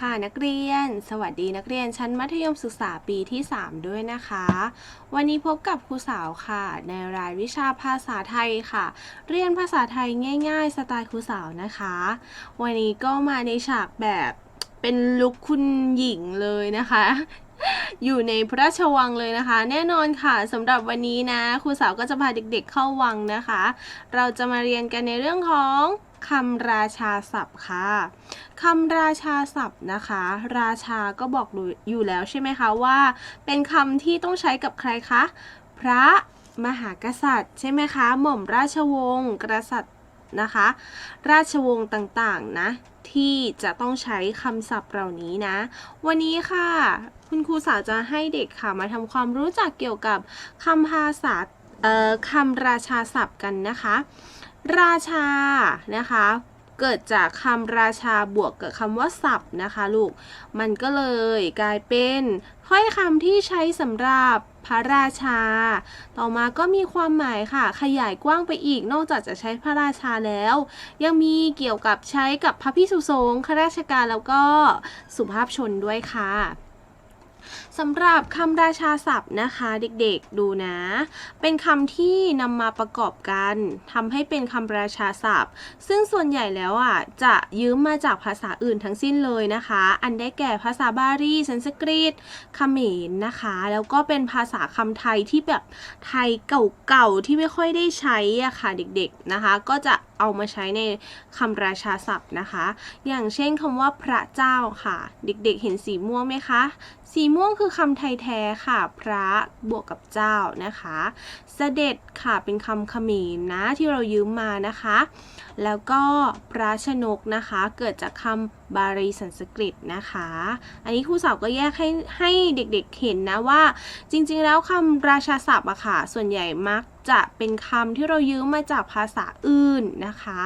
ค่ะนักเรียน สวัสดีนักเรียนชั้นมัธยมศึกษาปีที่ 3 ด้วยนะคะ วันนี้พบกับครูสาวค่ะ ในรายวิชาภาษาไทยค่ะ เรียนภาษาไทยง่าย ๆ สไตล์ครูสาวนะคะ วันนี้ก็มาในฉากแบบเป็นลุคคุณหญิงเลยนะคะอยู่ในพระราชวังเลยนะคะ แน่นอนค่ะสำหรับวันนี้นะครูสาวก็จะพาเด็กๆเข้าวังนะคะ เราจะมาเรียนกันในเรื่องของ คำราชาศัพท์ค่ะ คำราชาศัพท์นะคะ ราชาก็บอกอยู่แล้วใช่ไหมคะว่า เป็นคำที่ต้องใช้กับใครคะ พระมหากษัตริย์ ใช่ไหมคะ หม่อมราชวงศ์กษัตริย์นะคะ ราชวงศ์ต่างๆนะ ที่จะต้องใช้คำศัพท์เหล่านี้นะ วันนี้ค่ะ คุณครูสาวจะให้เด็กค่ะมาทำความรู้จักเกี่ยวกับคำภาษาคำราชาศัพท์กันนะคะ ราชานะคะ เกิดจากคำราชาบวกกับคำว่าศัพท์นะคะลูก มันก็เลยกลายเป็นถ้อยคำที่ใช้สำหรับพระราชา ต่อมาก็มีความหมายค่ะ ขยายกว้างไปอีก นอกจากจะใช้พระราชาแล้ว ยังมีเกี่ยวกับใช้กับพระพิสุสงฆ์ข้าราชการแล้วก็สุภาพชนด้วยค่ะ สำหรับคำราชาศัพท์นะคะเด็กๆดูนะ เป็นคำที่นำมาประกอบกันทำให้เป็นคำราชาศัพท์ ซึ่งส่วนใหญ่แล้วอะจะยืมมาจากภาษาอื่นทั้งสิ้นเลยนะคะ อันได้แก่ภาษาบาลีสันสกฤตเขมรนะคะ แล้วก็เป็นภาษาคำไทยที่แบบไทยเก่าๆที่ไม่ค่อยได้ใช้อะค่ะเด็กๆนะคะ ก็จะ เอามาใช้ในคำราชาศัพท์นะคะ อย่างเช่นคำว่าพระเจ้าค่ะ เด็กๆเห็นสีม่วงไหมคะ สีม่วงคือคำไทยแท้ค่ะ พระบวกกับเจ้านะคะเสด็จค่ะเป็นคำเขมรนะที่เรายืมมานะคะ แล้วก็พระชนกนะคะ เกิดจากคำ บาลีสันสกฤตนะคะ อันนี้ครูสาวก็แยกให้ให้เด็กๆเห็นนะว่า จริงๆแล้วคำราชาศัพท์อะค่ะ ส่วนใหญ่มักจะเป็นคำที่เรายืมมาจากภาษาอื่นนะคะ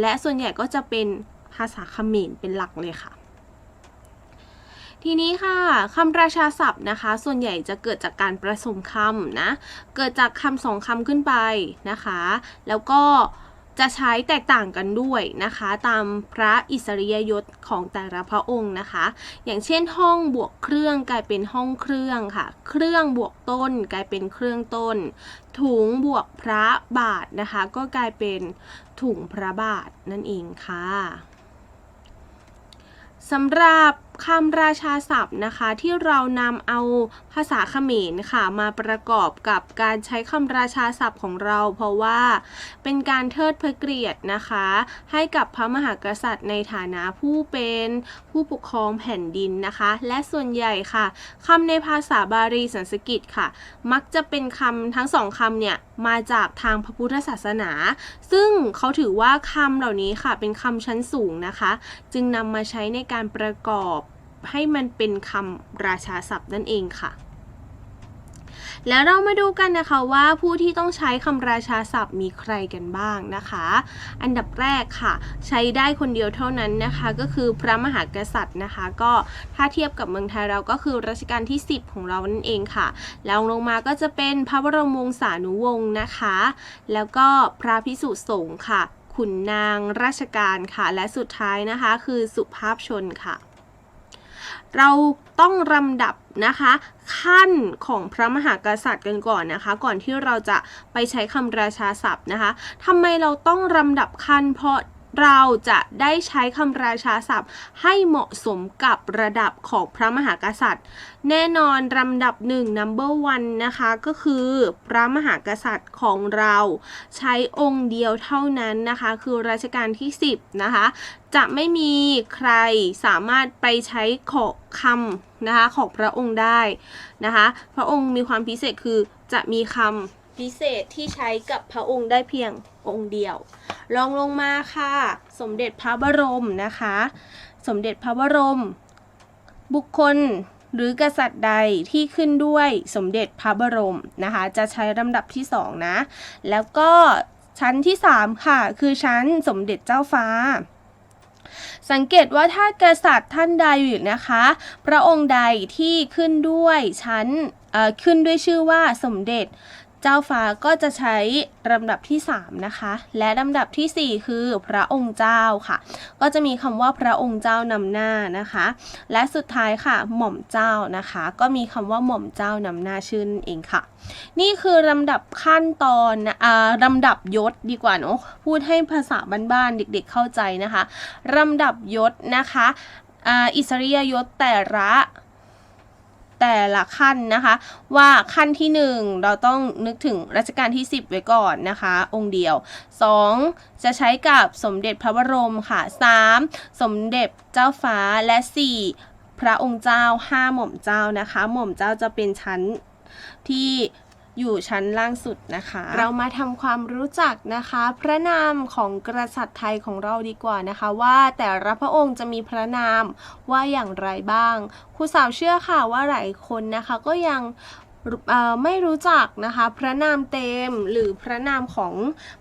และส่วนใหญ่ก็จะเป็นภาษาเขมรเป็นหลักเลยค่ะทีนี้ค่ะคำราชาศัพท์นะคะ ส่วนใหญ่จะเกิดจากการผสมคำนะ เกิดจากคำสองคำขึ้นไปนะคะ แล้วก็ จะใช้แตกต่างกันด้วยนะคะ ตามพระอิสริยยศของแต่ละพระองค์นะคะ อย่างเช่นห้องบวกเครื่องกลายเป็นห้องเครื่องค่ะ เครื่องบวกต้นกลายเป็นเครื่องต้น ถุงบวกพระบาทนะคะ ก็กลายเป็นถุงพระบาทนั่นเองค่ะสำหรับคำราชาศัพท์นะคะที่เรานำเอาภาษาเขมรค่ะมาประกอบกับการใช้คำราชาศัพท์ของเรา เพราะว่าเป็นการเทิดพระเกียรตินะคะ ให้กับพระมหากษัตริย์ในฐานะผู้เป็นผู้ปกครองแผ่นดินนะคะ และส่วนใหญ่ค่ะคำในภาษาบาลีสันสกฤตค่ะ มักจะเป็นคำทั้งสองคำเนี่ยมาจากทางพระพุทธศาสนา ซึ่งเขาถือว่าคำเหล่านี้ค่ะเป็นคำชั้นสูงนะคะ จึงนำมาใช้ในการประกอบ ให้มันเป็นคำราชาศัพท์นั่นเองค่ะ แล้วเรามาดูกันนะคะว่าผู้ที่ต้องใช้คำราชาศัพท์มีใครกันบ้างนะคะ อันดับแรกค่ะ ใช้ได้คนเดียวเท่านั้นนะคะ ก็คือพระมหากษัตริย์นะคะ ก็ถ้าเทียบกับเมืองไทยเราก็คือรัชกาลที่ 10 ของเรานั่นเองค่ะแล้วลงมาก็จะเป็นพระบรมวงศานุวงศ์นะคะ แล้วก็พระพิสุสงฆ์ค่ะขุนนางราชการค่ะ และสุดท้ายนะคะ คือสุภาพชนค่ะ เราต้องลำดับนะคะขั้นของพระมหากษัตริย์กันก่อนนะคะ ก่อนที่เราจะไปใช้คำราชาศัพท์นะคะทำไมเราต้องลำดับขั้นเพราะ เราจะได้ใช้คำราชาศัพท์ ให้เหมาะสมกับระดับของพระมหากษัตริย์ แน่นอนลำดับหนึ่ง number one นะคะก็คือพระมหากษัตริย์ของเราใช้องค์เดียวเท่านั้นนะคะ คือรัชกาลที่ 10 นะคะ จะไม่มีใครสามารถไปใช้ขอคำนะคะของพระองค์ได้นะคะ พระองค์มีความพิเศษคือจะมีคำพิเศษที่ใช้กับพระองค์ได้เพียงองค์เดียว ลองลงมาค่ะ สมเด็จพระบรมนะคะ สมเด็จพระบรม บุคคลหรือกษัตริย์ใดที่ขึ้นด้วยสมเด็จพระบรมนะคะ จะใช้ลำดับที่สองนะ แล้วก็ชั้นที่สามค่ะ คือชั้นสมเด็จเจ้าฟ้า สังเกตว่าถ้ากษัตริย์ท่านใดอยู่นะคะ พระองค์ใดที่ขึ้นด้วยชั้นขึ้นด้วยชื่อว่าสมเด็จ เจ้าฟ้าก็จะใช้ลำดับที่ 3 นะคะ และลำดับทีสี่ 4 คือพระองค์เจ้าค่ะ ก็จะมีคำว่าพระองค์เจ้านำหน้านะคะ และสุดท้ายค่ะ หม่อมเจ้านะคะ ก็มีคำว่าหม่อมเจ้านำหน้าชื่นเองค่ะ นี่คือลำดับขั้นตอนนะอ่าลำดับยศดีกว่าเนาะพูดให้ภาษาบ้านๆเด็กๆเข้าใจนะคะลำดับยศนะคะอ่าอิสริยยศแต่ละ แต่ละขั้นนะคะ ว่าขั้นที่ 1 เราต้องนึกถึงรัชกาลที่ 10 ไว้ก่อนนะคะ องค์เดียว 2. จะใช้กับสมเด็จพระบรมค่ะ 3. สมเด็จเจ้าฟ้าและ 4. พระองค์เจ้า 5 หม่อมเจ้านะคะ หม่อมเจ้าจะเป็นชั้นที่ อยู่ชั้นล่างสุดนะคะ เรามาทำความรู้จักนะคะ พระนามของกษัตริย์ไทยของเราดีกว่านะคะ ว่าแต่ละพระองค์จะมีพระนามว่าอย่างไรบ้างครูสาวเชื่อค่ะว่าหลายคนนะคะก็ยัง ไม่รู้จักนะคะพระนามเต็มหรือพระนามของ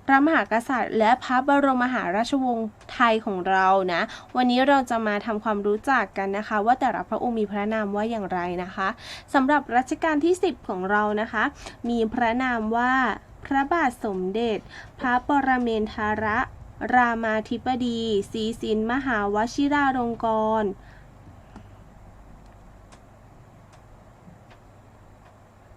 พระมหากษัตริย์ และพระบรมมหาราชวงศ์ไทยของเรานะ วันนี้เราจะมาทำความรู้จักกันนะคะ ว่าแต่ละพระองค์มีพระนามว่าอย่างไรนะคะสำหรับรัชกาลที่ 10 ของเรานะคะ มีพระนามว่าพระบาทสมเด็จ พระปรเมนทรรามาธิบดีศรีสินมหาวชิราลงกรณ์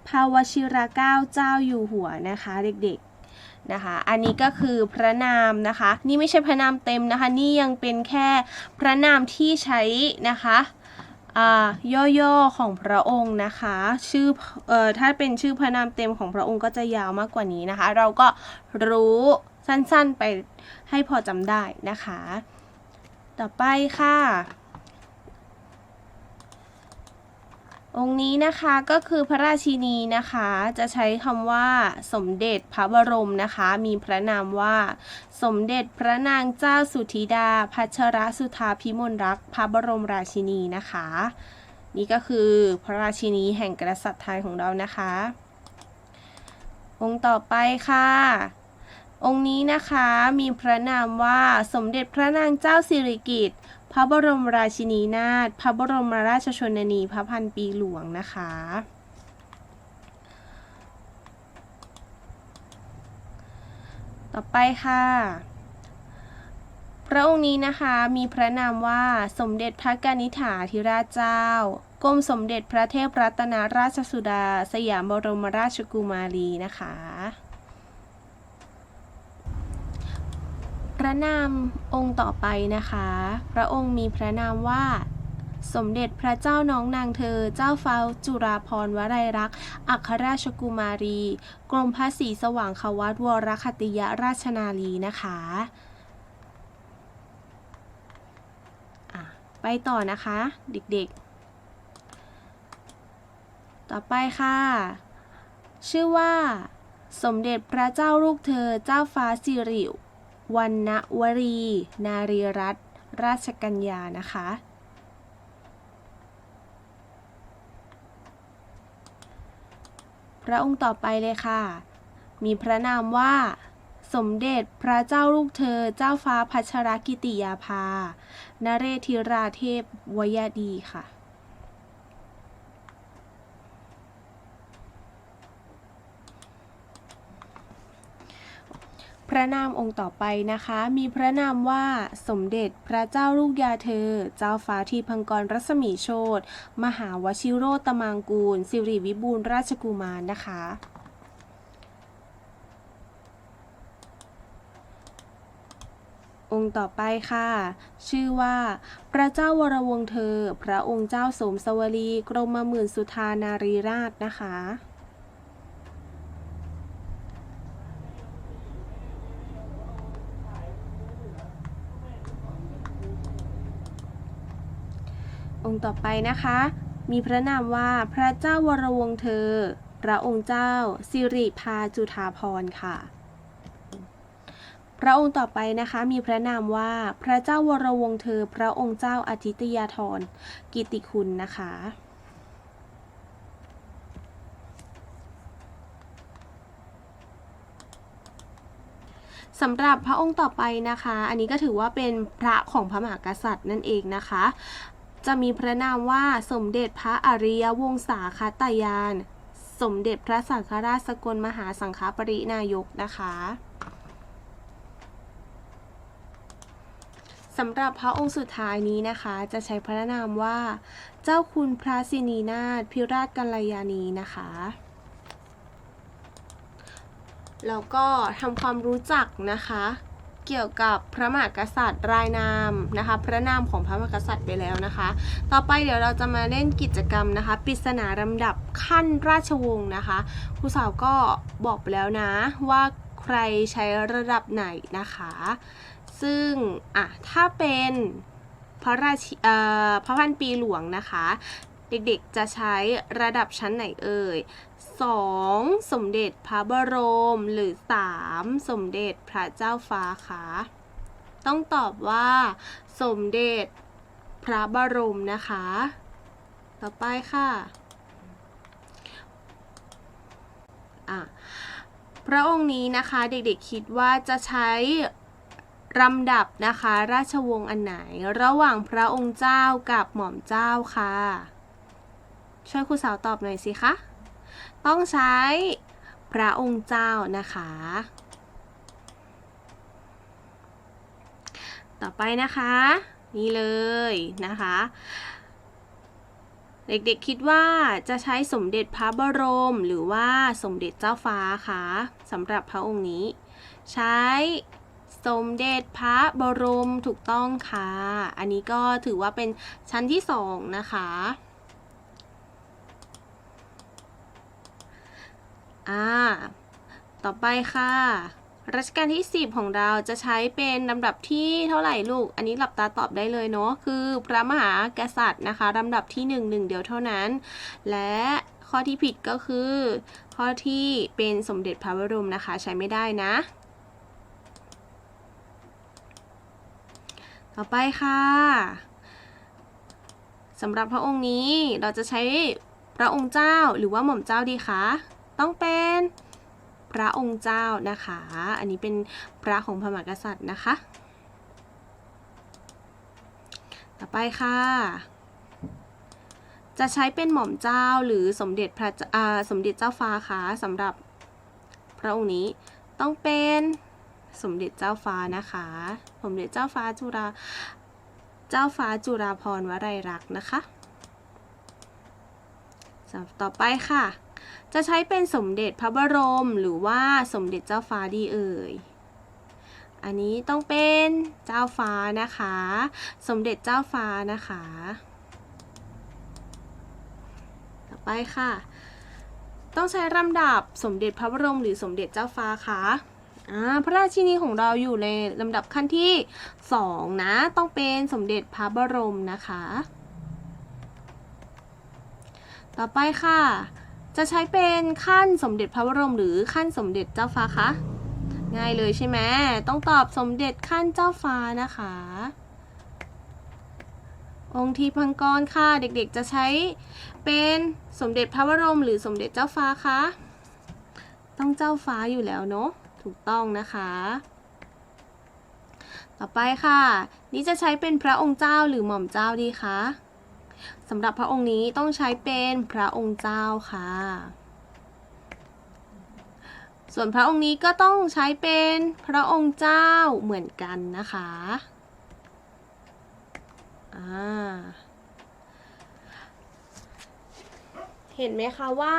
พระวชิรเกล้าเจ้าอยู่หัวนะคะเด็กๆนะคะ อันนี้ก็คือพระนามนะคะ นี่ไม่ใช่พระนามเต็มนะคะ นี่ยังเป็นแค่พระนามที่ใช้นะคะอ่าย่อๆของพระองค์นะคะ ชื่อเอ่อถ้าเป็นชื่อพระนามเต็มของพระองค์ก็จะยาวมากกว่านี้นะคะ เราก็รู้สั้นๆไปให้พอจำได้นะคะ ต่อไปค่ะ องค์นี้นะคะก็คือพระราชินีนะคะจะใช้คำว่าสมเด็จพระบรมนะคะ มีพระนามว่า สมเด็จพระนางเจ้าสุธิดา พัชรสุธาพิมลรักษ์พระบรมราชินีนะคะ นี่ก็คือพระราชินีแห่งกษัตริย์ไทยของเรานะคะ องค์ต่อไปค่ะ องค์นี้นะคะมีพระนามว่าสมเด็จพระนางเจ้าสิริกิติ์ ระบรมราชินีนาถ พระบรมราชชนนี พระพันปีหลวงนะคะ ต่อไปค่ะ พระองค์นี้นะคะมีพระนามว่าสมเด็จพระกนิษฐาธิราชเจ้ากรมสมเด็จพระเทพรัตนราชสุดา สยามบรมราชกุมารีนะคะ ระนามองค์ต่อไปนะคะ พระองค์มีพระนามว่า สมเด็จพระเจ้าน้องนางเธอ เจ้าฟ้าจุฬาภรณ์วลัยลักษ์อัครราชกุมารี กรมพระศรีสว่างควัตวรคติยราชนาลีนะคะไปต่อนะคะ เด็กๆ ต่อไปค่ะ ชื่อว่า สมเด็จพระเจ้าลูกเธอเจ้าฟ้าสิริ วรรณวรี นารีรัตนราชกัญญานะคะ พระองค์ต่อไปเลยค่ะ มีพระนามว่า สมเด็จพระเจ้าลูกเธอเจ้าฟ้าพัชรกิติยาภา นเรธิราเทพวยดีค่ะ ระนามองค์ต่อไปนะคะ มีพระนามว่าสมเด็จพระเจ้าลูกยาเธอ เจ้าฟ้าทีพังกรรัศมีโชตมหาวชิโรตมังกูล สิริวิบูลราชกุมารนะคะองค์ต่อไปค่ะ ชื่อว่า พระเจ้าวรวงเธอ พระองค์เจ้าสมสวลีกรมหมื่นสุธานารีราชนะคะ องค์ต่อไปนะคะ มีพระนามว่าพระเจ้าวรวงเธอ พระองค์เจ้า สิริพาจุฑาภรณ์ค่ะ พระองค์ต่อไปนะคะมีพระนามว่าพระเจ้าวรวงเธอ พระองค์เจ้าอาทิตยาธรกิติคุณนะคะสำหรับพระองค์ต่อไปนะคะ อันนี้ก็ถือว่าเป็นพระของพระมหากษัตริย์นั่นเองนะคะ จะมีพระนามว่าสมเด็จพระอริยวงศาคตยานสสมเด็จพระสังฆราชสกลมหาสังฆปรินายกนะคะสำหรับพระองค์สุดท้ายนี้นะคะ จะใช้พระนามว่า เจ้าคุณพระสินีนาถพิราชกัลยาณีนะคะ แล้วก็ทำความรู้จักนะคะ เกี่ยวกับพระมหากษัตริย์รายนามนะคะ พระนามของพระมหากษัตริย์ไปแล้วนะคะ ต่อไปเดี๋ยวเราจะมาเล่นกิจกรรมนะคะปริศนาลำดับขั้นราชวงศ์นะคะครูสาวก็บอกไปแล้วนะว่าใครใช้ระดับไหนนะคะ ซึ่งอะถ้าเป็นพระราชเอ่อพระพันปีหลวงนะคะ เด็กๆจะใช้ระดับชั้นไหนเอ่ย 2. สมเด็จพระบรม หรือ 3. สมเด็จพระเจ้าฟ้าคะต้องตอบว่า สมเด็จพระบรมนะคะ ต่อไปค่ะอะ พระองค์นี้นะคะเด็กๆคิดว่าจะใช้ลำดับนะคะ ราชวงศ์อันไหน ระหว่างพระองค์เจ้ากับหม่อมเจ้าค่ะ ช่วยครูสาวตอบหน่อยสิคะ ต้องใช้พระองค์เจ้านะคะ ต่อไปนะคะ นี่เลยนะคะ เด็กๆคิดว่าจะใช้สมเด็จพระบรมหรือว่าสมเด็จเจ้าฟ้าคะสำหรับพระองค์นี้ ใช้สมเด็จพระบรมถูกต้องค่ะ อันนี้ก็ถือว่าเป็นชั้นที่สองนะคะ อ่า ต่อไปค่ะ รัชกาลที่ 10 ของเราจะใช้เป็นลำดับที่เท่าไหร่ลูก อันนี้หลับตาตอบได้เลยเนาะ คือพระมหากษัตริย์นะคะลำดับที่1 1เดียวเท่านั้น และข้อที่ผิดก็คือ ข้อที่เป็นสมเด็จพระบรมนะคะใช้ไม่ได้นะ ต่อไปค่ะสำหรับพระองค์นี้เราจะใช้พระองค์เจ้าหรือว่าหม่อมเจ้าดีคะ ต้องเป็นพระองค์เจ้านะคะ อันนี้เป็นพระของพระมหากษัตริย์นะคะ ต่อไปค่ะ จะใช้เป็นหม่อมเจ้าหรือสมเด็จพระสมเด็จเจ้าฟ้าคะสำหรับพระองค์นี้ต้องเป็นสมเด็จเจ้าฟ้านะคะ สมเด็จเจ้าฟ้าจุฬาเจ้าฟ้าจุฬาภรณ์วลัยลักษ์นะคะ ต่อไปค่ะ จะใช้เป็นสมเด็จพระบรมหรือว่าสมเด็จเจ้าฟ้าดีเอ่ย อันนี้ต้องเป็นเจ้าฟ้านะคะ สมเด็จเจ้าฟ้านะคะ ต่อไปค่ะ ต้องใช้ลำดับสมเด็จพระบรมหรือสมเด็จเจ้าฟ้าคะอ่าพระราชินีของเราอยู่ในลำดับขั้นที่ 2 นะ ต้องเป็นสมเด็จพระบรมนะคะ ต่อไปค่ะ จะใช้เป็นขั้นสมเด็จพระบรมหรือขั้นสมเด็จเจ้าฟ้าคะ ง่ายเลยใช่ไหมต้องตอบสมเด็จขั้นเจ้าฟ้านะคะ องค์ทีพังกรค่ะ เด็กๆจะใช้เป็นสมเด็จพระบรมหรือสมเด็จเจ้าฟ้าคะ ต้องเจ้าฟ้าอยู่แล้วเนาะ ถูกต้องนะคะต่อไปค่ะ นี่จะใช้เป็นพระองค์เจ้าหรือหม่อมเจ้าดีคะ สำหรับพระองค์นี้ต้องใช้เป็นพระองค์เจ้าค่ะ ส่วนพระองค์นี้ก็ต้องใช้เป็นพระองค์เจ้าเหมือนกันนะคะ อ่า เห็นไหมคะว่า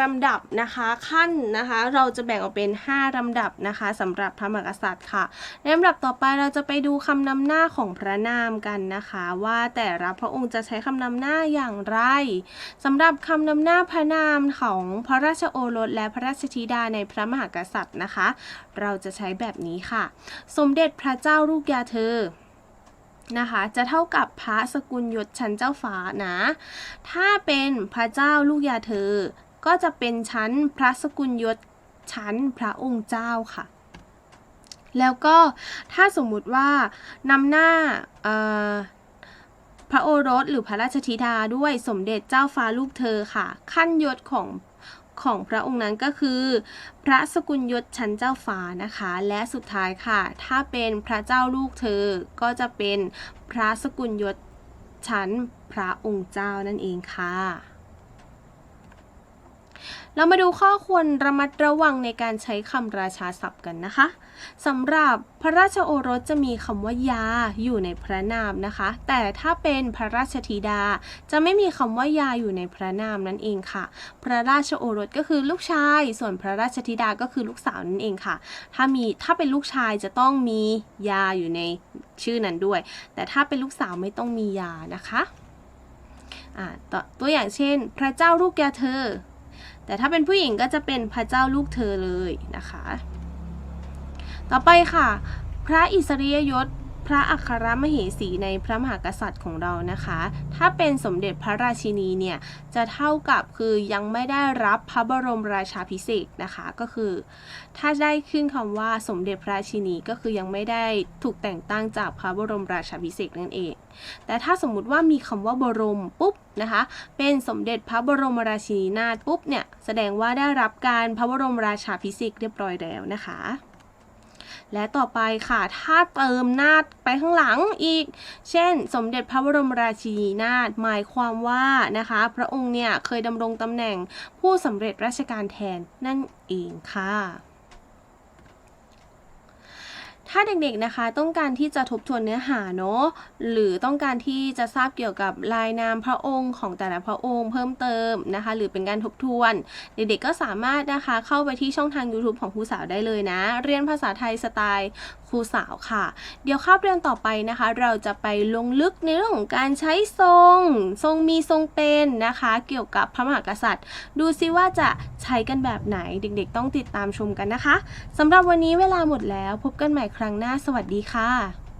ลำดับนะคะขั้นนะคะเราจะแบ่งออกเป็น 5ลำดับนะคะสำหรับพระมหากษัตริย์ค่ะในลำดับต่อไปเราจะไปดูคำนำหน้าของพระนามกันนะคะ ว่าแต่ละพระองค์จะใช้คำนำหน้าอย่างไรสำหรับคำนำหน้าพระนามของพระราชโอรสและพระราชธิดาในพระมหากษัตริย์นะคะ เราจะใช้แบบนี้ค่ะ สมเด็จพระเจ้าลูกยาเธอ นะคะจะเท่ากับพระสกุลยศชั้นเจ้าฟ้านะ ถ้าเป็นพระเจ้าลูกยาเธอ ก็จะเป็นชั้นพระสกุลยศชั้นพระองค์เจ้าค่ะ แล้วก็ถ้าสมมุติว่านำหน้าพระโอรสหรือพระราชธิดาด้วยสมเด็จเจ้าฟ้าลูกเธอค่ะ ขั้นยศของ ของพระองค์นั้นก็คือ พระสกุลยศชั้นเจ้าฟ้านะคะ และสุดท้ายค่ะ ถ้าเป็นพระเจ้าลูกเธอ ก็จะเป็นพระสกุลยศชั้นพระองค์เจ้านั่นเองค่ะ เรามาดูข้อควรระมัดระวังในการใช้คำราชาศัพท์กันนะคะสำหรับพระราชโอรสจะมีคำว่ายาอยู่ในพระนามนะคะ แต่ถ้าเป็นพระราชธิดา จะไม่มีคำว่ายาอยู่ในพระนามนั่นเองค่ะ พระราชโอรสก็คือลูกชาย ส่วนพระราชธิดาก็คือลูกสาวนั่นเองค่ะ ถ้ามีถ้าเป็นลูกชายจะต้องมียาอยู่ในชื่อนั้นด้วย แต่ถ้าเป็นลูกสาวไม่ต้องมียานะคะตตัวอย่างเช่น พระเจ้าลูกแกเธอ แต่ถ้าเป็นผู้หญิงก็จะเป็นพระเจ้าลูกเธอเลยนะคะ ต่อไปค่ะ พระอิสริยยศ พระอัครมเหสีในพระมหากษัตริย์ของเรานะคะ ถ้าเป็นสมเด็จพระราชินีเนี่ย จะเท่ากับคือยังไม่ได้รับพระบรมราชาภิเศษนะคะ ก็คือ ถ้าได้ขึ้นคำว่าสมเด็จพระราชินีก็คือยังไม่ได้ถูกแต่งตั้งจากพระบรมราชาภิเศษนั่นเอง แต่ถ้าสมมุติว่ามีคำว่าบรมปุ๊บนะคะ เป็นสมเด็จพระบรมราชินีนาถปุ๊บเนี่ย แสดงว่าได้รับการพระบรมราชาภิเศษเรียบร้อยแล้วนะคะ และต่อไปค่ะ ถ้าเติมนาฏไปข้างหลังอีก เช่น สมเด็จพระบรมราชินีนาถหมายความว่านะคะ พระองค์เนี่ยเคยดำรงตำแหน่งผู้สำเร็จราชการแทนนั่นเองค่ะ ถ้าเด็กๆนะคะต้องการที่จะทบทวนเนื้อหาเนาะหรือต้องการที่จะทราบเกี่ยวกับลายนามพระองค์ของแต่ละพระองค์เพิ่มเติมนะคะ หรือเป็นการทบทวน เด็กๆก็สามารถนะคะเข้าไปที่ช่องทาง YouTube ของครูสาวได้เลยนะ เรียนภาษาไทยสไตล์ครูสาวค่ะ เดี๋ยวคาบเรียนต่อไปนะคะ เราจะไปลงลึกในเรื่องของการใช้ทรง ทรงมีทรงเป็นนะคะ เกี่ยวกับพระมหากษัตริย์ ดูซิว่าจะใช้กันแบบไหนเด็กๆ ต้องติดตามชมกันนะคะสำหรับวันนี้เวลาหมดแล้วพบกันใหม่ครั้งหน้าสวัสดีค่ะ